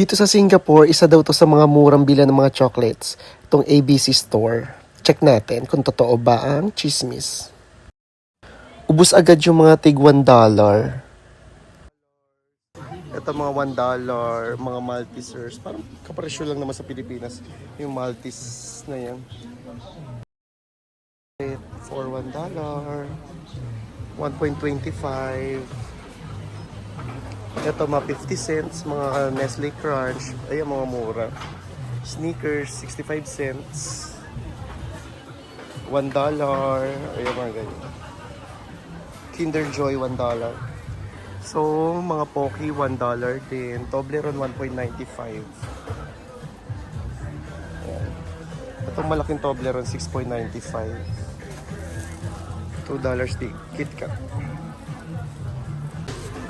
Dito sa Singapore, isa daw to sa mga murang bila ng mga chocolates. Itong ABC store. Check natin kung totoo ba ang chismis. Ubus agad yung mga tig $1. dollar. Ito mga $1, dollar, mga Maltesers. Parang kapresyo lang naman sa Pilipinas yung Maltese na yan. For $1, dollar, 1.25. Ito mga 50 cents, mga Nestle Crunch. Ayan mga mura. Sneakers, 65 cents. $1. dollar. Ayan mga ganyan. Kinder Joy, $1. dollar. So, mga Pocky, $1 dollar din. Toblerone, 1.95. Ayan. Itong malaking Toblerone, 6.95. $2 dollars di KitKat.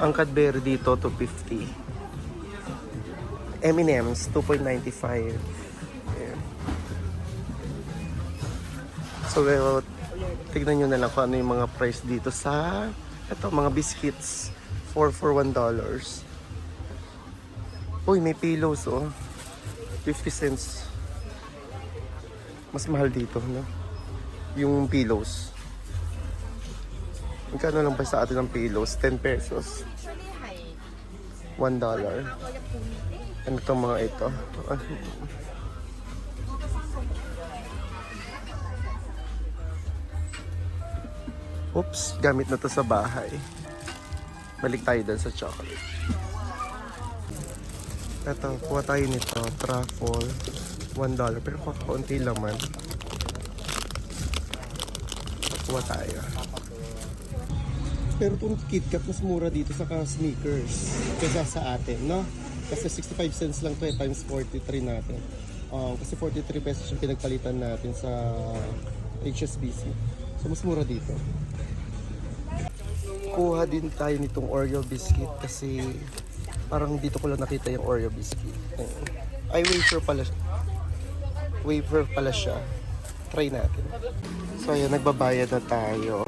Ang Cadbury dito, 250. M&M's, 2.95. Ayan. So, well, tignan nyo na lang kung ano yung mga price dito sa ito, mga biscuits. 4 for 1 dollars. Uy, may pillows, oh. 50 cents. Mas mahal dito, no? Yung pillows. Magkano lang ba sa atin ang pillows? 10 pesos. 1 dollar. Ano tong mga ito? Ah, Oops, gamit na to sa bahay. Balik tayo dun sa chocolate. Ito, kuha tayo nito. Truffle. 1 dollar. Pero kakaunti laman. Kuha tayo. Pero itong KitKat mas mura dito sa sneakers kaysa sa atin, no? Kasi 65 cents lang to eh, times 43 natin. Um, kasi 43 pesos yung pinagpalitan natin sa HSBC. So mas mura dito. Kuha din tayo nitong Oreo biscuit kasi parang dito ko lang nakita yung Oreo biscuit. Ay, wafer pala siya. Wafer pala siya. Try natin. So, ayan, nagbabayad na tayo.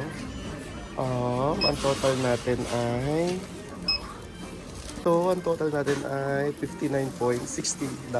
Um, ang total natin ay... So, ang total natin ay $59.60.